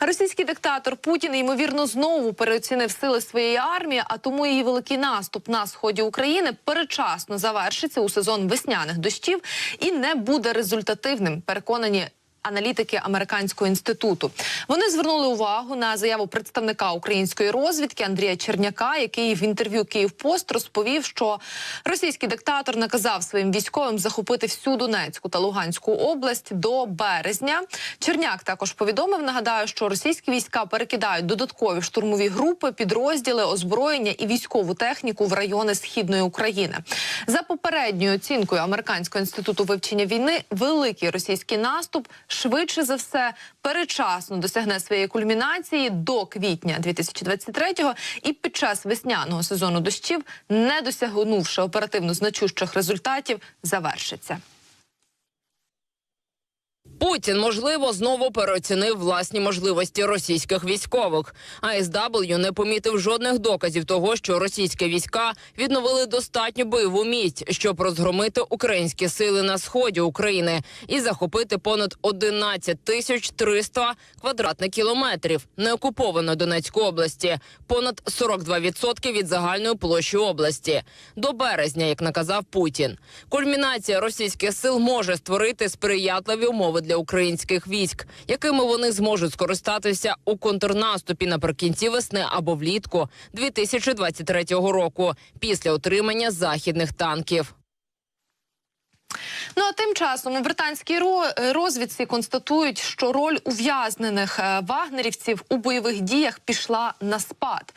Російський диктатор Путін ймовірно знову переоцінив сили своєї армії, а тому її великий наступ на сході України передчасно завершиться у сезон весняних дощів і не буде результативним. Переконані. Аналітики американського інституту вони звернули увагу на заяву представника української розвідки Андрія Черняка, який в інтерв'ю Київпост розповів, що російський диктатор наказав своїм військовим захопити всю Донецьку та Луганську область до березня. Черняк також повідомив. Нагадаю, що російські війська перекидають додаткові штурмові групи, підрозділи, озброєння і військову техніку в райони східної України. За попередньою оцінкою американського інституту вивчення війни, великий російський наступ швидше за все перечасно досягне своєї кульмінації до квітня 2023-го і під час весняного сезону дощів, не досягнувши оперативно значущих результатів, завершиться. Путін, можливо, знову переоцінив власні можливості російських військових. АСW не помітив жодних доказів того, що російські війська відновили достатню бойову міць, щоб розгромити українські сили на сході України і захопити понад 11 тисяч 300 квадратних кілометрів неокупованої Донецької області, понад 42% від загальної площі області. До березня, як наказав Путін, кульмінація російських сил може створити сприятливі умови для українських військ, якими вони зможуть скористатися у контрнаступі наприкінці весни або влітку 2023 року після отримання західних танків. Ну а тим часом у британській ро- розвідці констатують, що роль ув'язнених е, вагнерівців у бойових діях пішла на спад.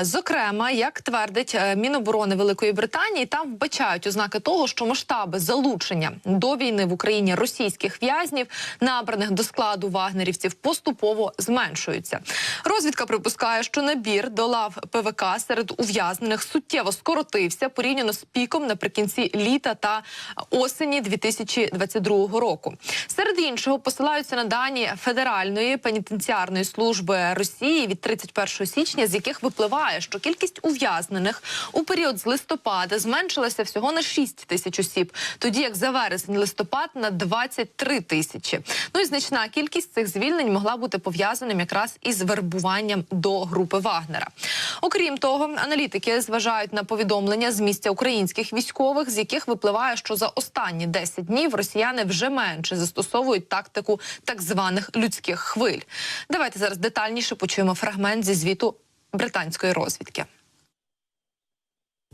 Е, Зокрема, як твердить е, Міноборони Великої Британії, там вбачають ознаки того, що масштаби залучення до війни в Україні російських в'язнів, набраних до складу вагнерівців, поступово зменшуються. Розвідка припускає, що набір до лав ПВК серед ув'язнених суттєво скоротився порівняно з піком наприкінці літа та осені 2022 року. Серед іншого посилаються на дані Федеральної пенітенціарної служби Росії від 31 січня, з яких випливає, що кількість ув'язнених у період з листопада зменшилася всього на 6 тисяч осіб, тоді як за вересень-листопад на 23 тисячі. Ну і значна кількість цих звільнень могла бути пов'язаним якраз із вербуванням до групи Вагнера. Окрім того, аналітики зважають на повідомлення з місця українських військових, з яких випливає, що за останні 10 днів росіяни вже менше застосовують тактику так званих людських хвиль. Давайте зараз детальніше почуємо фрагмент зі звіту британської розвідки.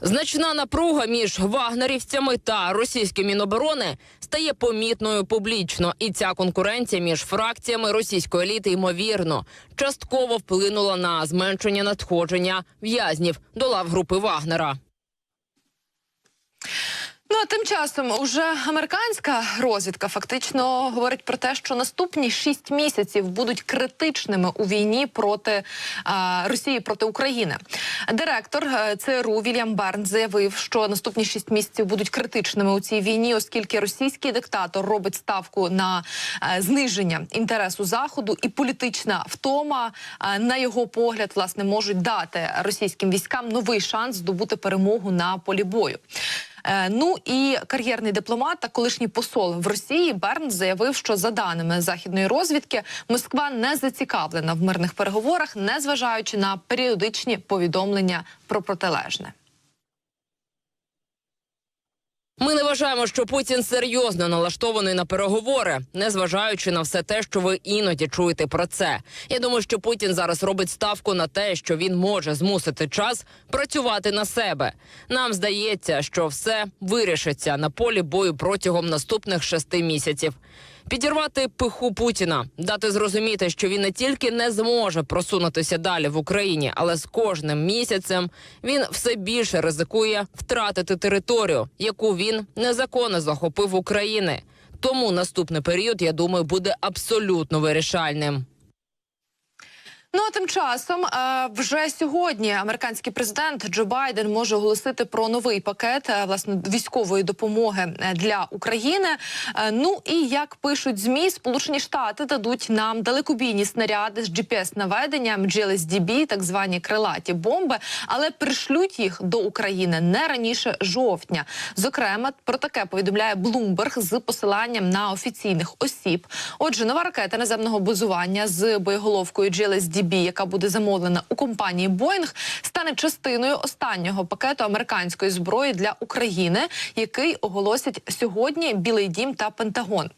Значна напруга між вагнерівцями та російським міноборони стає помітною публічно, і ця конкуренція між фракціями російської еліти ймовірно частково вплинула на зменшення надходження в'язнів до лав групи Вагнера. Ну а тим часом уже американська розвідка фактично говорить про те, що наступні шість місяців будуть критичними у війні проти а, Росії проти України. Директор е, ЦРУ Вільям Берн заявив, що наступні шість місяців будуть критичними у цій війні, оскільки російський диктатор робить ставку на е, зниження інтересу заходу і політична втома, е, на його погляд, власне, можуть дати російським військам новий шанс здобути перемогу на полі бою. Е, Ну і кар'єрний дипломат та колишній посол в Росії Берн заявив, що за даними західної розвідки Москва не зацікавлена в мирних переговорах, незважаючи на періодичні повідомлення про протилежне. Ми не вважаємо, що Путін серйозно налаштований на переговори, незважаючи на все те, що ви іноді чуєте про це. Я думаю, що Путін зараз робить ставку на те, що він може змусити час працювати на себе. Нам здається, що все вирішиться на полі бою протягом наступних шести місяців. Підірвати пиху Путіна, дати зрозуміти, що він не тільки не зможе просунутися далі в Україні, але з кожним місяцем він все більше ризикує втратити територію, яку він незаконно захопив України. Тому наступний період, я думаю, буде абсолютно вирішальним. Ну а тим часом е, вже сьогодні американський президент Джо Байден може оголосити про новий пакет е, власне військової допомоги е, для України. Ну і як пишуть змі, Сполучені Штати дадуть нам далекобійні снаряди з gps наведенням GLSDB, так звані крилаті бомби, але пришлють їх до України не раніше жовтня. Зокрема, про таке повідомляє Bloomberg з посиланням на офіційних осіб. Отже, нова ракета наземного базування з боєголовкою GLSDB, яка буде замовлена у компанії Boeing, стане частиною останнього пакету американської зброї для України, який оголосять сьогодні Білий Дім та Пентагон.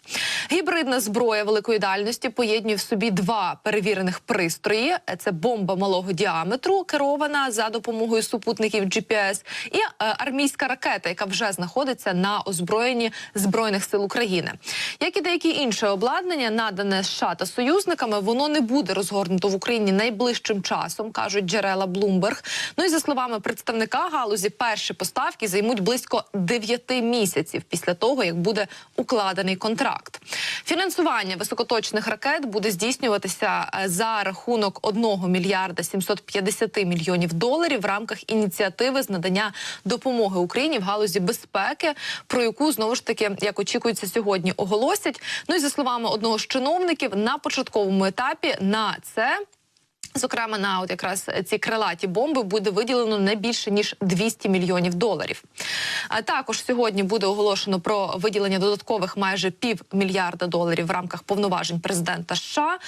Гібридна зброя великої дальності поєднує в собі два перевірених пристрої: це бомба малого діаметру, керована за допомогою супутників GPS, і е, армійська ракета, яка вже знаходиться на озброєнні збройних сил України. Як і деякі інше обладнання, надане США та союзниками, воно не буде розгорнуто в Україні найближчим часом, кажуть джерела Bloomberg. Ну і за словами представника галузі, перші поставки займуть близько 9 місяців після того, як буде укладений контракт. Фінансування високоточних ракет буде здійснюватися е, за рахунок 1 мільярда 750 мільйонів доларів в рамках ініціативи з надання допомоги Україні в галузі безпеки, про яку знову ж таки, як очікується сьогодні, оголосять. Ну і за словами одного з чиновників, на початковому етапі на це. Зокрема, на от якраз ці крилаті бомби буде виділено не більше ніж 200 мільйонів доларів. А також сьогодні буде оголошено про виділення додаткових майже півмільярда доларів в рамках повноважень президента США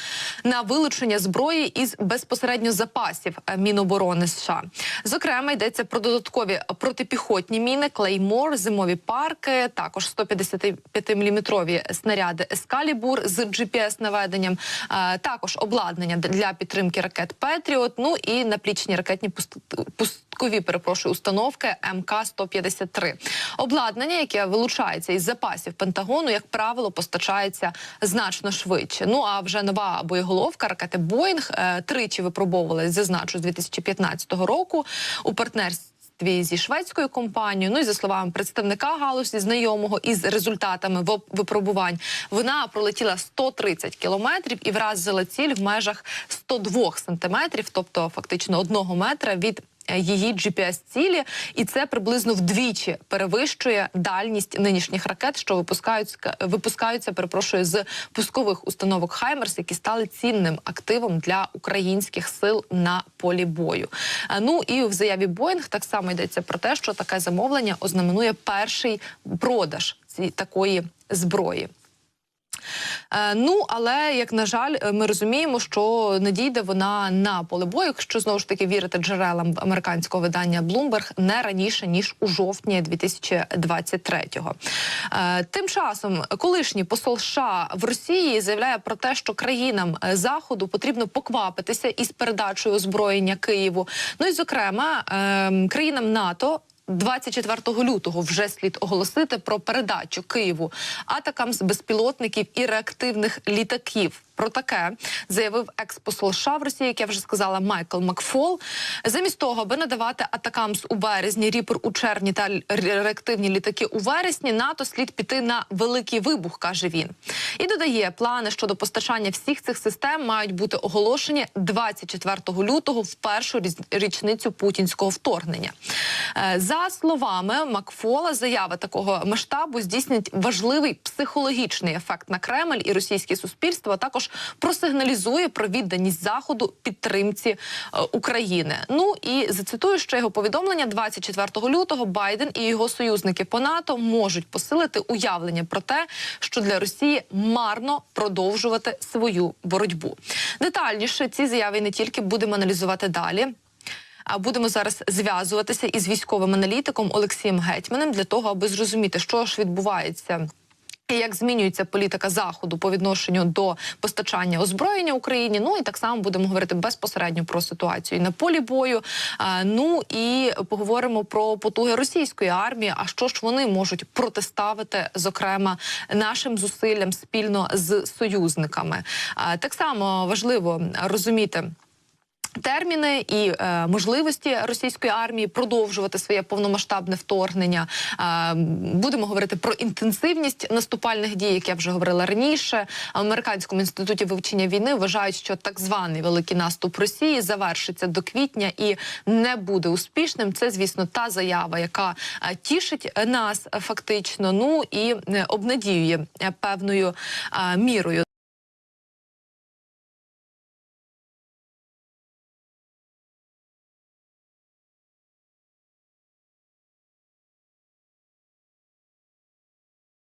на вилучення зброї із безпосередньо запасів е, Міноборони США. Зокрема, йдеться про додаткові протипіхотні міни, клеймор, зимові парки, також 155-мм снаряди Ескалібур з gps наведенням, е, також обладнання для підтримки ракет Петріот. Ну і наплічні ракетні пуст- пусткові перепрошую установки МК 153 Обладнання, яке вилучається із запасів Пентагону, як правило, постачається значно швидше. Ну а вже нова боєголовка ракети Боїнг е, тричі випробовувалась, зазначу, з 2015 року у партнерстві партнерстві зі шведською компанією. Ну і за словами представника галузі, знайомого із результатами випробувань, вона пролетіла 130 кілометрів і вразила ціль в межах 102 сантиметрів, тобто фактично одного метра від. Е, Її gps цілі, і це приблизно вдвічі перевищує дальність нинішніх ракет, що випускаються випускаються. Перепрошую з пускових установок Хаймерс, які стали цінним активом для українських сил на полі бою. Е, Ну і в заяві Боїнг так само йдеться про те, що таке замовлення ознаменує перший продаж ці такої зброї. Е, ну але як на жаль, е, ми розуміємо, що не дійде вона на поле бою, якщо знову ж таки вірити джерелам американського видання Bloomberg, не раніше ніж у жовтні 2023-го. Е, Тим часом колишній посол США в Росії заявляє про те, що країнам заходу потрібно поквапитися із передачею озброєння Києву. Ну і зокрема ем, країнам НАТО. 24 лютого вже слід оголосити про передачу Києву атакам з безпілотників і реактивних літаків. Про таке заявив екс-посол США в Росії, як я вже сказала, Майкл Макфол. Замість того, аби надавати атакамс у березні, ріпер у червні та реактивні літаки у вересні, НАТО слід піти на великий вибух, каже він. І додає, плани щодо постачання всіх цих систем мають бути оголошені 24 лютого в першу річницю путінського вторгнення. Е, За словами Макфола, заяви такого масштабу здійснять важливий психологічний ефект на Кремль і російське суспільство. а Також просигналізує про відданість заходу підтримці е, України. Ну і зацитую ще його повідомлення: 24 лютого Байден і його союзники по НАТО можуть посилити уявлення про те, що для Росії марно продовжувати свою боротьбу. Детальніше ці заяви не тільки будемо аналізувати далі. А будемо зараз зв'язуватися із військовим аналітиком Олексієм Гетьманем для того, аби зрозуміти, що ж відбувається. І як змінюється політика заходу по відношенню до постачання озброєння Україні? Ну і так само будемо говорити безпосередньо про ситуацію на полі бою. Ну і поговоримо про потуги російської армії. А що ж вони можуть протиставити, зокрема, нашим зусиллям спільно з союзниками? Так само важливо розуміти. Терміни і е, можливості російської армії продовжувати своє повномасштабне вторгнення. Е, будемо говорити про інтенсивність наступальних дій, як я вже говорила раніше. В американському інституті вивчення війни вважають, що так званий великий наступ Росії завершиться до квітня і не буде успішним. Це, звісно, та заява, яка е, тішить нас фактично. Ну і е, обнадіює е, певною мірою.